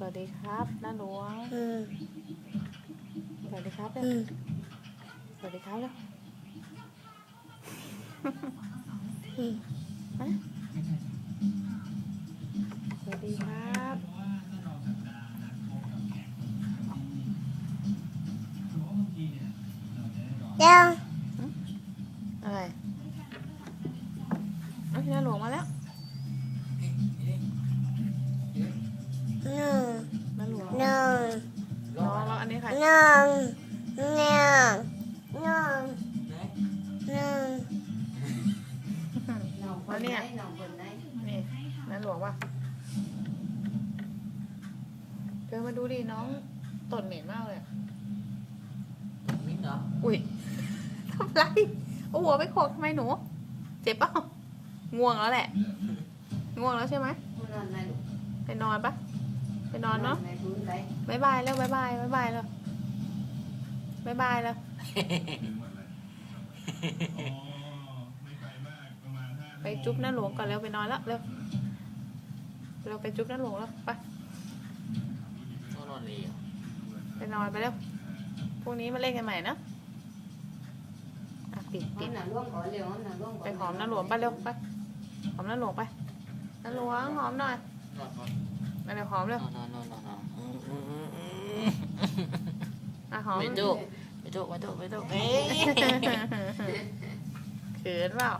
สวัสดีครับน้าหลวงอืมสวัสดีครับเร็วอืมสวัสดีครับเร็วอืมมาสวัสดีครับเดี๋ยวอะไรเอ้ยน้าหลวงมาแล้ว ครหนึ่งหนึ่งหนึ่งหนึ่งแล้วเนี่ยนี่น้าหลวงป่ะเดินมาดูดิน้องตดเหม็นมากเลยอะมิ้นเหรอ อุ้ยทำไรเอาหัวไปโขกทำไมหนู เจ็บเปล่าง่วงแล้วแหละ ง่วงแล้วใช่ไหมไปนอนปะไปนอนเนาะบายบายแล้วบายบายบายบายแล้ว บายบายแล้ว ไปจุ๊บหน้าหลวงก่อนแล้วไปนอนแล้วเร็วเราไปจุ๊บหน้าหลวงแล้วไปต้องนอนเลยเหรอไปนอนไปเร็วพรุ่งนี้มาเล่นกันใหม่นะอะปิดปิดไปหอมหน้าหลวงไปเร็วไปหอมหน้าหลวงไปหน้าหลวงหอมหน่อยนอนนอนมาเร็วหอมเร็วนอนนอนนอนนอนอืมอืมอืมอืมอะหอมไม่จุก ไม่จุกไม่จุกไม่จุกเอ้ยเขินเปล่า